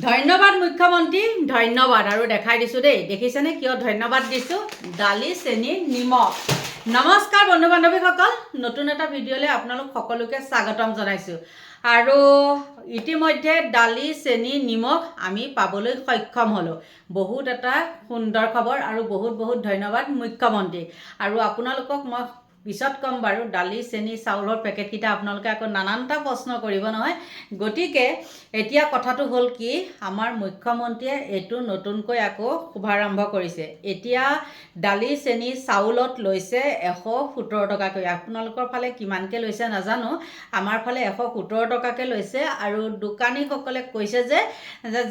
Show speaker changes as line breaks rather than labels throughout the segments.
ধন্যবাদ মুখ্যমন্ত্ৰী, ধন্যবাদ। আৰু দেখাই দিছোঁ দেই, দেখিছেনে কিয় ধন্যবাদ দিছোঁ? দালি, চেনি, নিমখ। নমস্কাৰ বন্ধু বান্ধৱীসকল নতুন এটা ভিডিঅ'লৈ আপোনালোক সকলোকে স্বাগতম জনাইছোঁ। আৰু ইতিমধ্যে দালি, চেনি, নিমখ আমি পাবলৈ সক্ষম হ'লোঁ। বহুত এটা সুন্দৰ খবৰ আৰু বহুত বহুত ধন্যবাদ মুখ্যমন্ত্ৰী। আৰু আপোনালোকক মই পিছত ক'ম বাৰু দালি চেনি চাউলৰ পেকেটকেইটা আপোনালোকে আকৌ নানানটা প্ৰশ্ন কৰিব নহয়। গতিকে এতিয়া কথাটো হ'ল কি আমাৰ মুখ্যমন্ত্ৰীয়ে এইটো নতুনকৈ আকৌ শুভাৰম্ভ কৰিছে। এতিয়া দালি চেনি চাউলত লৈছে এশ সোতৰ টকাকৈ। আপোনালোকৰ ফালে কিমানকৈ লৈছে নাজানো। আমাৰ ফালে এশ সোতৰ টকাকৈ লৈছে আৰু দোকানীসকলে কৈছে যে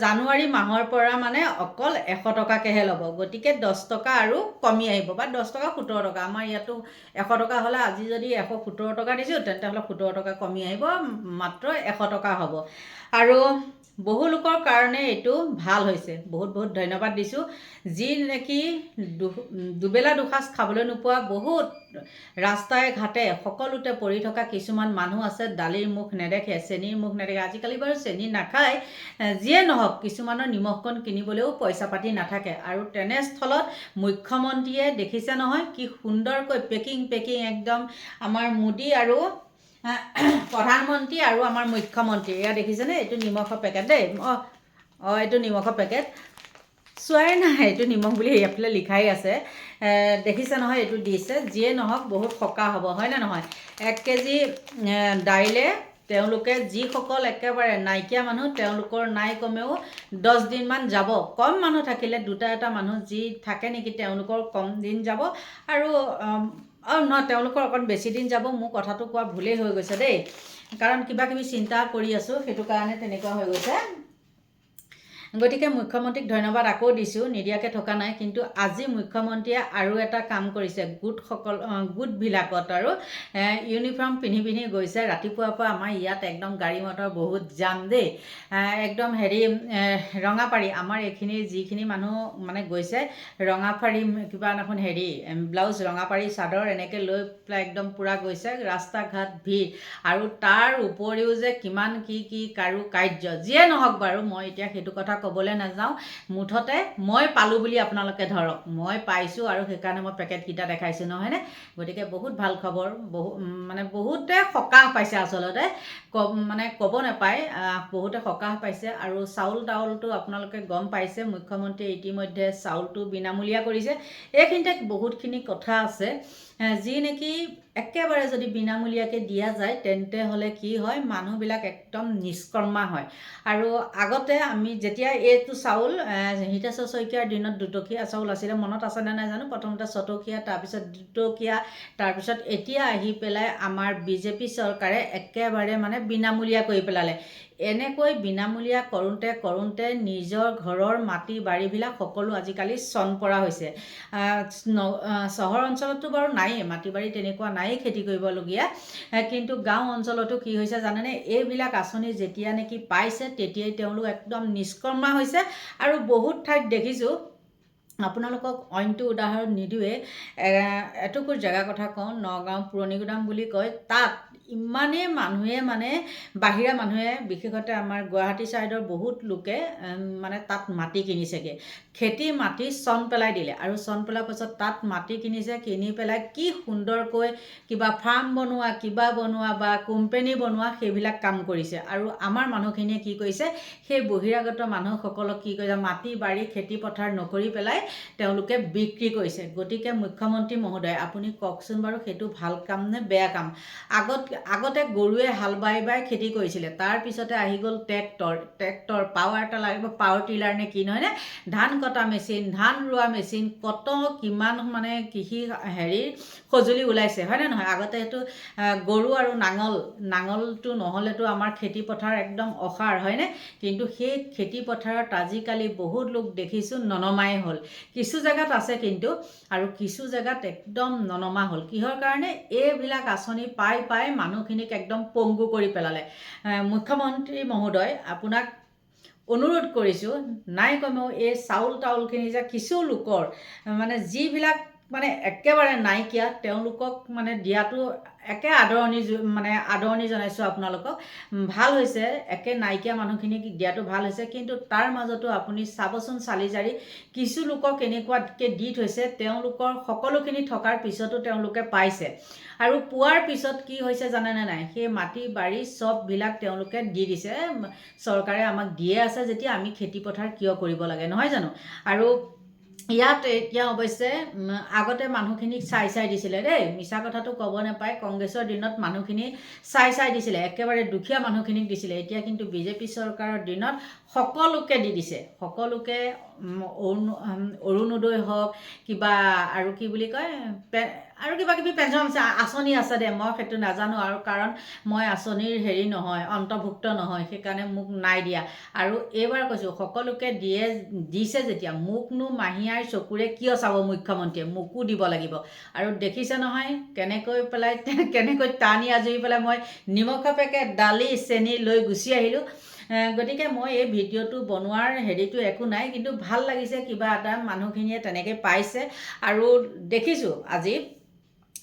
জানুৱাৰী মাহৰ পৰা মানে অকল এশ টকাকৈহে ল'ব। গতিকে দহ টকা আৰু কমি আহিব বা দহ টকা সোতৰ টকা। আমাৰ ইয়াতো এশ টকা হ'লে আজি যদি এশ সোতৰ টকা দিছোঁ তেন্তে হ'লে সোতৰ টকা কমি আহিব মাত্ৰ এশ টকা হ'ব। আৰু বহু লোকৰ কাৰণে এইটো ভাল হৈছে। বহুত বহুত ধন্যবাদ দিছোঁ। যি নেকি দু- দুবেলা দুসাঁজ খাবলৈ নোপোৱা বহুত ৰাস্তাই ঘাটে সকলোতে পৰি থকা কিছুমান মানুহ আছে দালিৰ মুখ নেদেখে চেনিৰ মুখ নেদেখে। আজিকালি বাৰু চেনি নাখায় যিয়ে নহওক কিছুমানৰ নিমখকণ কিনিবলৈও পইচা পাতি নাথাকে। আৰু তেনেস্থলত মুখ্যমন্ত্ৰীয়ে দেখিছে নহয় কি সুন্দৰকৈ পেকিং পেকিং একদম আমাৰ মোদী আৰু প্ৰধানমন্ত্ৰী আৰু আমাৰ মুখ্যমন্ত্ৰী। এয়া দেখিছেনে? এইটো নিমখৰ পেকেট দেই। অঁ অঁ, এইটো নিমখৰ পেকেট। চোৱাই নাই, এইটো নিমখ বুলি এইফালে লিখাই আছে। দেখিছে নহয়, এইটো দিছে। যিয়ে নহওক, বহুত সকাহ হ'ব হয়নে নহয়? এক কেজি দাইলে তেওঁলোকে যিসকল একেবাৰে নাইকিয়া মানুহ, তেওঁলোকৰ নাই কমেও দহ দিনমান যাব। কম মানুহ থাকিলে দুটা এটা মানুহ যি থাকে নেকি তেওঁলোকৰ কম দিন যাব। আৰু অঁ নহয় তেওঁলোকৰ অকণ বেছি দিন যাব, মোৰ কথাটো কোৱা ভুলেই হৈ গৈছে দেই। কাৰণ কিবা কিবি চিন্তা কৰি আছোঁ, সেইটো কাৰণে তেনেকুৱা হৈ গৈছে। গতিকে মুখ্যমন্ত্ৰীক ধন্যবাদ আকৌ দিছোঁ নিদিয়াকৈ থকা নাই কিন্তু আজি মুখ্যমন্ত্ৰীয়ে আৰু এটা কাম কৰিছে গোটসকল গোটবিলাকত আৰু ইউনিফৰ্ম পিন্ধি পিন্ধি গৈছে ৰাতিপুৱাৰ পৰা আমাৰ ইয়াত একদম গাড়ী মটৰ বহুত যাম দেই একদম হেৰি ৰঙাপাৰী আমাৰ এইখিনি যিখিনি মানুহ মানে গৈছে ৰঙাপাৰী কিবা এখন হেৰি ব্লাউজ ৰঙাপাৰী চাদৰ এনেকৈ লৈ পেলাই একদম পূৰা গৈছে ৰাস্তা ঘাট ভিৰ আৰু তাৰ উপৰিও যে কিমান কি কি কাৰু কাৰ্য যিয়ে নহওক বাৰু মই এতিয়া সেইটো কথা ক'বলৈ নাযাওঁ। মুঠতে মই পালোঁ বুলি আপোনালোকে ধৰক। মই পাইছোঁ আৰু সেইকাৰণে মই পেকেটকেইটা দেখাইছোঁ নহয়নে গতিকে বহুত ভাল খবৰ বহু মানে বহুতে সকাহ পাইছে আচলতে। ক মানে ক'ব নাপায় বহুতে সকাহ পাইছে আৰু চাউল তাউলটো আপোনালোকে গম পাইছে। মুখ্যমন্ত্ৰীয়ে ইতিমধ্যে চাউলটো বিনামূলীয়া কৰিছে। এইখিনিতে বহুতখিনি কথা আছে। যি নেকি একেবাৰে যদি বিনামূলীয়াকৈ দিয়া যায়, তেন্তে হ'লে কি হয়, মানুহবিলাক একদম নিষ্কৰ্মা হয়। আৰু আগতে আমি যেতিয়া এইটো চাউল হিতেশ্বৰ শইকীয়াৰ দিনত দুটকীয়া চাউল আছিলে, মনত আছেনে নাই জানো? প্ৰথমতে ছটকীয়া, তাৰপিছত দুটকীয়া, তাৰপিছত এতিয়া আহি পেলাই আমাৰ বিজেপি চৰকাৰে একেবাৰে মানে বিনামূলীয়া কৰি পেলালে। এনেকৈ বিনামূলীয়া কৰোঁতে কৰোঁতে নিজৰ ঘৰৰ মাটি বাৰীবিলাক সকলো আজিকালি চন পৰা হৈছে। চহৰ অঞ্চলততো বাৰু নায়েই, মাটি বাৰী তেনেকুৱা নায়েই খেতি কৰিবলগীয়া। কিন্তু গাঁও অঞ্চলতো কি হৈছে জানেনে? এইবিলাক আঁচনি যেতিয়া নেকি পাইছে, তেতিয়াই তেওঁলোক একদম নিষ্কৰ্মা হৈছে। আৰু বহুত ঠাইত দেখিছোঁ, আপোনালোকক অইনটো উদাহৰণ নিদিওঁৱে। এটুকুৰ জেগাৰ কথা কওঁ, নগাঁও পুৰণি পুৰণিগুদাম বুলি কয়, তাত ইমানেই মানুহে মানে বাহিৰা মানুহে, বিশেষতে আমাৰ গুৱাহাটী ছাইডৰ বহুত লোকে মানে তাত মাটি কিনিছেগৈ। খেতি মাটি চন পেলাই দিলে আৰু চন পেলোৱাৰ পাছত তাত মাটি কিনিছে, কিনি পেলাই কি সুন্দৰকৈ কিবা ফাৰ্ম বনোৱা, কিবা বনোৱা বা কোম্পেনী বনোৱা সেইবিলাক কাম কৰিছে। আৰু আমাৰ মানুহখিনিয়ে কি কৰিছে, সেই বহিৰাগত মানুহসকলক কি কৰিছে, মাটি বাৰী খেতি পথাৰ নকৰি পেলাই তেওঁলোকে বিক্ৰী কৰিছে। গতিকে মুখ্যমন্ত্ৰী মহোদয়, আপুনি কওকচোন বাৰু সেইটো ভালো কাম নে বেয়া কাম? আগত আগতে গৰুৱে হাল বাই বাই খেতি কৰিছিলে। তাৰপিছতে আহি গ'ল tractor. Tractor power tiller power tiller নে কি নহয়নে? ধান কটা মেচিন ধান ৰোৱা মেচিন কত কিমান মানে কৃষি হেৰি সঁজুলি ওলাইছে, হয়নে নহয়? আগতে সেইটো গৰু আৰু নাঙল, নাঙলটো নহ'লেতো আমাৰ খেতি পথাৰ একদম অসাৰ, হয়নে? কিন্তু সেই খেতি পথাৰত আজিকালি বহুত লোক দেখিছোঁ ননমাই হ'ল। কিছু জেগাত আছে কিন্তু, আৰু কিছু জেগাত একদম ননমা হ'ল। কিহৰ কাৰণে? এইবিলাক আঁচনি পাই পাই মানুহখিনিক একদম পংগু কৰি পেলালে। মুখ্যমন্ত্ৰী মহোদয়, আপোনাক অনুৰোধ কৰিছোঁ, নাই কমেও এই চাউল তাউলখিনি যে কিছু লোকৰ মানে যিবিলাক মানে একেবাৰে নাইকিয়া, তেওঁলোকক মানে দিয়াটো একে আদৰণি মানে আদৰণি জনাইছোঁ আপোনালোকক। ভালো হৈছে, একে নাইকিয়া মানুহখিনিক দিয়াটো ভালো হৈছে, কিন্তু তাৰ মাজতো আপুনি চাবচোন চালি জাৰি কিছু লোকক এনেকুৱাকৈ দি থৈছে, তেওঁলোকৰ সকলোখিনি থকাৰ পিছতো তেওঁলোকে পাইছে। আৰু পোৱাৰ পিছত কি হৈছে জানেনে নাই? সেই মাটি, বাৰী চববিলাক তেওঁলোকে দি দিছে। চৰকাৰে আমাক দিয়ে আছে যেতিয়া আমি খেতি পথাৰ কিয় কৰিব লাগে, নহয় জানো? আৰু ইয়াত এতিয়া অৱশ্যে আগতে মানুহখিনিক চাই চাই দিছিলে দেই। মিছা কথাটো ক'ব নাপায়। কংগ্ৰেছৰ দিনত মানুহখিনি চাই চাই দিছিলে। একেবাৰে দুখীয়া মানুহখিনিক দিছিলে। এতিয়া কিন্তু বিজেপি চৰকাৰৰ দিনত সকলোকে দি দিছে। সকলোকে অৰুণ- অৰুণোদয় হওক কিবা আৰু কি বুলি কয় আৰু কিবা কিবি পেঞ্চন আছে আঁচনি আছে দে মই সেইটো নাজানো আৰু কাৰণ মই আঁচনিৰ হেৰি নহয় অন্তৰ্ভুক্ত নহয় সেইকাৰণে মোক নাই দিয়া। আৰু এইবাৰ কৈছোঁ সকলোকে দিয়ে দিছে যেতিয়া মোকনো মাহীয়াৰ চকুৰে কিয় চাব মুখ্যমন্ত্ৰীয়ে? মোকো দিব লাগিব। আৰু দেখিছে নহয় কেনেকৈ পেলাই কেনেকৈ টানি আজৰি পেলাই মই নিমখ এপেকেট দালি চেনি লৈ গুচি আহিলোঁ। গতিকে মই এই ভিডিঅ'টো বনোৱাৰ হেৰিটো একো নাই কিন্তু ভাল লাগিছে কিবা এটা মানুহখিনিয়ে তেনেকৈ পাইছে। আৰু দেখিছোঁ আজি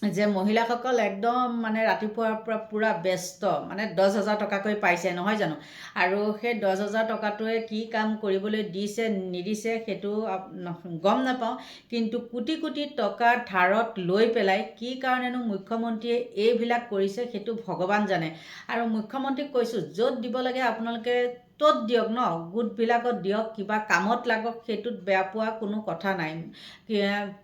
যে মহিলাসকল একদম মানে ৰাতিপুৱাৰ পৰা পূৰা ব্যস্ত মানে দহ হাজাৰ টকাকৈ পাইছে, নহয় জানো? আৰু সেই দহ হাজাৰ টকাটোৱে কি কাম কৰিবলৈ দিছে, নিদিছে সেইটো গম নাপাওঁ, কিন্তু কোটি কোটি টকা ধাৰত লৈ পেলাই কি কাৰণেনো মুখ্যমন্ত্ৰীয়ে এইবিলাক কৰিছে সেইটো ভগৱান জানে। আৰু মুখ্যমন্ত্ৰীক কৈছোঁ, য'ত দিব লাগে আপোনালোকে ত'ত দিয়ক ন, গোটবিলাকত দিয়ক, কিবা কামত লাগক, সেইটোত বেয়া পোৱা কোনো কথা নাই।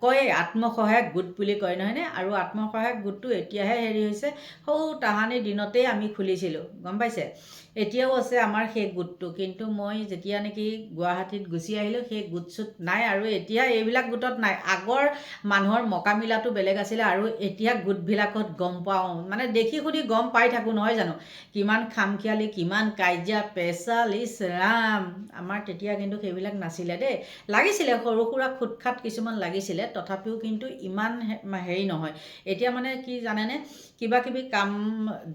কয় আত্মসহায়ক গোট বুলি কয়, নহয়নে? আৰু আত্মসহায়ক গোটটো এতিয়াহে হেৰি হৈছে, সৌ তাহানিৰ দিনতেই আমি খুলিছিলোঁ, গম পাইছে? এতিয়াও আছে আমাৰ সেই গোটটো, কিন্তু মই যেতিয়া নেকি গুৱাহাটীত গুচি আহিলোঁ, সেই গোট চোট নাই আৰু এতিয়া এইবিলাক গোটত নাই। আগৰ মানুহৰ মকামিলাটো বেলেগ আছিলে আৰু এতিয়া গোটবিলাকত গম পাওঁ। মানে দেখি সুধি গম পাই থাকোঁ, নহয় জানো? কিমান খামখিয়ালি, কিমান কাজিয়া পেচাল ইছ ৰাম আমাৰ তেতিয়া কিন্তু সেইবিলাক নাছিলে দেই। লাগিছিলে সৰু সুৰা খুটখাট কিছুমান লাগিছিলে তথাপিও কিন্তু ইমান হেৰি নহয়। এতিয়া মানে কি জানেনে কিবা কিবি কাম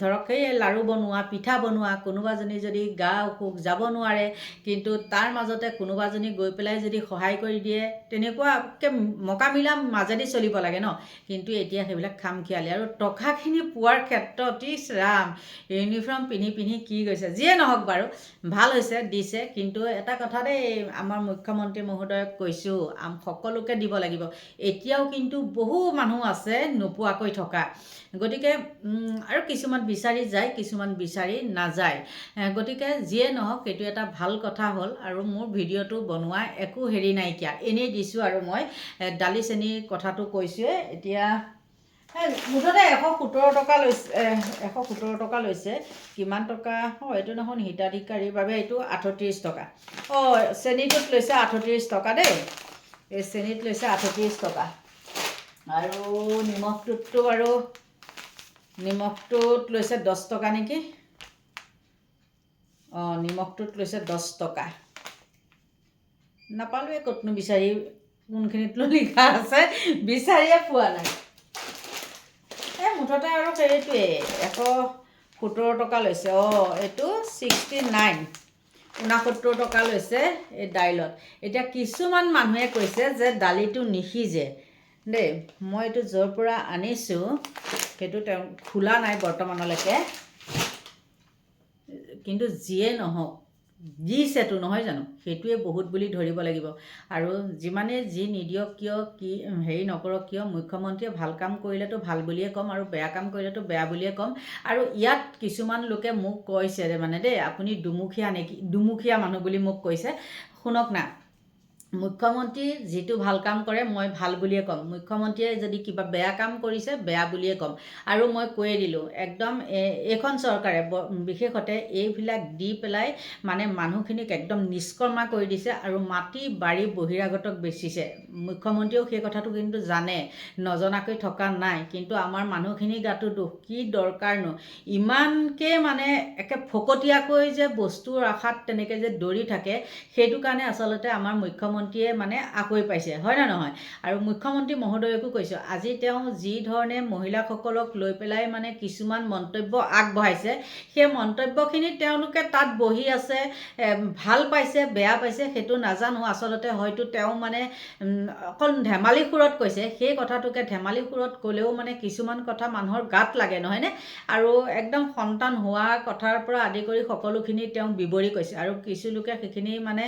ধৰক সেই লাড়ু বনোৱা পিঠা বনোৱা কোনোবাজনী যদি গা অসুখ যাব নোৱাৰে কিন্তু তাৰ মাজতে কোনোবাজনী গৈ পেলাই যদি সহায় কৰি দিয়ে তেনেকুৱাকৈ মকামিলা মাজেদি চলিব লাগে ন। কিন্তু এতিয়া সেইবিলাক খামখিয়ালি আৰু টকাখিনি পোৱাৰ ক্ষেত্ৰত ইছ ৰাম ইউনিফৰ্ম পিন্ধি পিন্ধি কি গৈছে? যিয়ে নহওক বাৰু ভাল হৈছে দিছে কিন্তু এটা কথা দেই আমাৰ মুখ্যমন্ত্ৰী মহোদয়ক কৈছোঁ আম সকলোকে দিব লাগিব। এতিয়াও কিন্তু বহু মানুহ আছে নোপোৱাকৈ থকা। গতিকে আৰু কিছুমান বিচাৰি যায় কিছুমান বিচাৰি নাযায়। গতিকে যিয়ে নহওক সেইটো এটা ভাল কথা হ'ল আৰু মোৰ ভিডিঅ'টো বনোৱা একো হেৰি নাইকিয়া। এনেই দিছোঁ আৰু মই দালি চেনিৰ কথাটো কৈছোঁৱে এতিয়া মুঠতে এশ সোতৰ টকা লৈছে এশ সোতৰ টকা লৈছে। কিমান টকা? অঁ এইটো দেখোন হিতাধিকাৰীৰ বাবে এইটো আঠত্ৰিছ টকা। অঁ চেনিটোত লৈছে আঠত্ৰিছ টকা দেই। এই চেনিত লৈছে আঠত্ৰিছ টকা। আৰু নিমখটোততো বাৰু নিমখটোত লৈছে দহ টকা নেকি? অঁ নিমখটোত লৈছে দহ টকা। নাপালোৱে ক'তনো বিচাৰি কোনখিনিতনো লিখা আছে বিচাৰিয়ে পোৱা নাই। মুঠতে আৰু সেইটোৱে এশ সোতৰ টকা লৈছে। অঁ, এইটো ছিক্সটি নাইন ঊনসত্তৰ টকা লৈছে এই দাইলত। এতিয়া কিছুমান মানুহে কৈছে যে দালিটো নিসিজে। দেই, মই এইটো য'ৰ পৰা আনিছোঁ, সেইটো তেওঁ খোলা নাই বৰ্তমানলৈকে। কিন্তু যিয়ে নহওক দিছেতো নহয় জানো, সেইটোৱে বহুত বুলি ধৰিব লাগিব। আৰু যিমানে যি নিদিয়ক কিয়, কি, হেৰি নকৰক কিয়, মুখ্যমন্ত্ৰীয়ে ভালো কাম কৰিলেতো ভালো বুলিয়ে ক'ম আৰু বেয়া কাম কৰিলেতো বেয়া বুলিয়ে ক'ম। আৰু ইয়াত কিছুমান লোকে মোক কৈছে মানে দেই, আপুনি দুমুখীয়া নেকি, দুমুখীয়া মানুহ বুলি মোক কৈছে। শুনক না মুখ্যমন্ত্ৰী যিটো ভালো কাম কৰে, মই ভালো বুলিয়ে ক'ম। মুখ্যমন্ত্ৰীয়ে যদি কিবা বেয়া কাম কৰিছে, বেয়া বুলিয়ে ক'ম। আৰু মই কৈয়ে দিলোঁ, একদম এইখন চৰকাৰে বিশেষতে এইবিলাক দি পেলাই মানে মানুহখিনিক একদম নিষ্কৰ্মা কৰি দিছে আৰু মাটি বাৰী বহিৰাগতক বেচিছে। মুখ্যমন্ত্ৰীয়েও সেই কথাটো কিন্তু জানে, নজনাকৈ থকা নাই। কিন্তু আমাৰ মানুহখিনিৰ গাতো দুখ, কি দৰকাৰনো? ইমানকৈ মানে একে ফকতীয়াকৈ যে বস্তুৰ আশাত তেনেকৈ যে দৌৰি থাকে, সেইটো কাৰণে আচলতে আমাৰ মুখ্যমন্ত্ৰী মুখ্যমন্ত্ৰীয়ে মানে আকৈ পাইছে হয় নে নহয়? আৰু মুখ্যমন্ত্ৰী মহোদয়কো কৈছোঁ আজি তেওঁ যি ধৰণে মহিলাসকলক লৈ পেলাই মানে কিছুমান মন্তব্য আগবঢ়াইছে সেই মন্তব্যখিনি তেওঁলোকে তাত বহি আছে ভাল পাইছে বেয়া পাইছে সেইটো নাজানো আচলতে হয়তো তেওঁ মানে অকল ধেমালি সুৰত কৈছে সেই কথাটোকে ধেমালি সুৰত ক'লেও মানে কিছুমান কথা মানুহৰ গাত লাগে নহয়নে? আৰু একদম সন্তান হোৱা কথাৰ পৰা আদি কৰি সকলোখিনি তেওঁ বিৱৰি কৈছে আৰু কিছু লোকে সেইখিনি মানে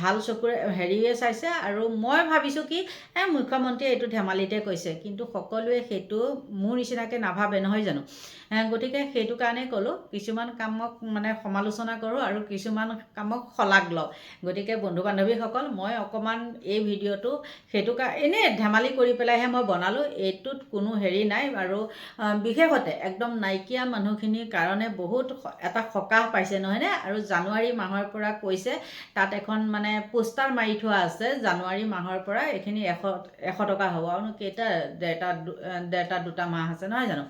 ভাল চকুৰে হেৰিয়ে চাইছে আৰু মই ভাবিছোঁ কি, এ, মুখ্যমন্ত্ৰীয়ে এইটো ধেমালিতে কৈছে। কিন্তু সকলোৱে সেইটো মোৰ নিচিনাকৈ নাভাবে, নহয় জানো? গতিকে সেইটো কাৰণেই ক'লোঁ, কিছুমান কামক মানে সমালোচনা কৰোঁ আৰু কিছুমান কামক শলাগ লওঁ। গতিকে বন্ধু বান্ধৱীসকল মই অকণমান এই ভিডিঅ'টো সেইটো কাৰ এনেই ধেমালি কৰি পেলাইহে মই বনালোঁ। এইটোত কোনো হেৰি নাই আৰু বিশেষতে একদম নাইকিয়া মানুহখিনিৰ কাৰণে বহুত এটা সকাহ পাইছে, নহয়নে? আৰু জানুৱাৰী মাহৰ পৰা কৈছে, তাত এখন মানে পোষ্টাৰ মাৰি থোৱা আছে জানুৱাৰী মাহৰ পৰা এইখিনি এশ এশ টকা হ'ব। আৰু কেইটা ডেৰটা ডেৰটা দুটা মাহ আছে নহয় জানো?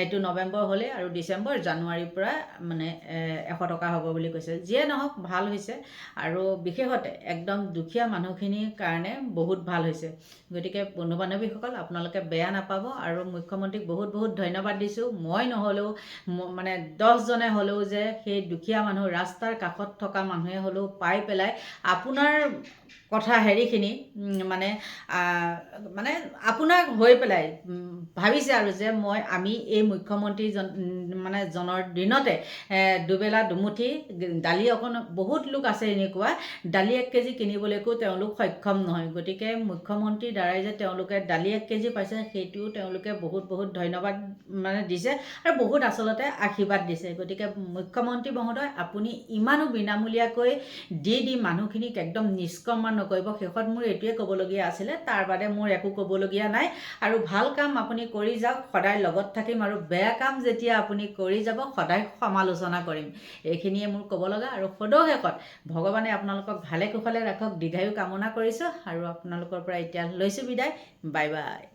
এইটো নৱেম্বৰ হ'লেই আৰু ডিচেম্বৰ জানুৱাৰীৰ পৰা মানে এশ টকা হ'ব বুলি কৈছে। যিয়ে নহওক ভাল হৈছে। আৰু বিশেষতে একদম দুখীয়া মানুহখিনিৰ কাৰণে বহুত ভাল হৈছে। গতিকে বন্ধু বান্ধৱীসকল আপোনালোকে বেয়া নাপাব আৰু মুখ্যমন্ত্ৰীক বহুত বহুত ধন্যবাদ দিছোঁ। মই নহ'লেও মানে দহজনে হ'লেও যে সেই দুখীয়া মানুহ ৰাস্তাৰ কাষত থকা মানুহে হ'লেও পাই পেলাই আপোনাৰ কথা হেৰিখিনি মানে মানে আপোনাক হৈ পেলাই ভাবিছে আৰু যে মই, আমি এই মুখ্যমন্ত্ৰীজন মানে জনৰ দিনতে দুবেলা দুমুঠি দালি অকণ, বহুত লোক আছে এনেকুৱা, দালি এক কেজি কিনিবলৈকো তেওঁলোক সক্ষম নহয়। গতিকে মুখ্যমন্ত্ৰীৰ দ্বাৰাই যে তেওঁলোকে দালি এক কেজি পাইছে, সেইটোও তেওঁলোকে বহুত বহুত ধন্যবাদ মানে দিছে আৰু বহুত আচলতে আশীৰ্বাদ দিছে। গতিকে মুখ্যমন্ত্ৰী মহোদয়, আপুনি ইমানো বিনামূলীয়াকৈ দি দি মানুহখিনিক একদম নিষ্কৰ্মা নকৰিব। শেষত মোৰ এইটোৱে ক'বলগীয়া আছিলে। তাৰ বাদে মোৰ একো ক'বলগীয়া নাই। আৰু ভালো কাম আপুনি কৰি যাওক, সদায় লগত থাকিম আৰু বেয়া কাম যেতিয়া আপুনি কৰি যাব, সদায় সমালোচনা কৰিম। এইখিনিয়ে মোৰ ক'ব লগা। আৰু সদৌ শেষত, ভগৱানে আপোনালোকক ভালে কুশলে ৰাখক, দীৰ্ঘায়ু কামনা কৰিছোঁ। আৰু আপোনালোকৰ পৰা এতিয়া লৈছোঁ বিদায়। Bye bye.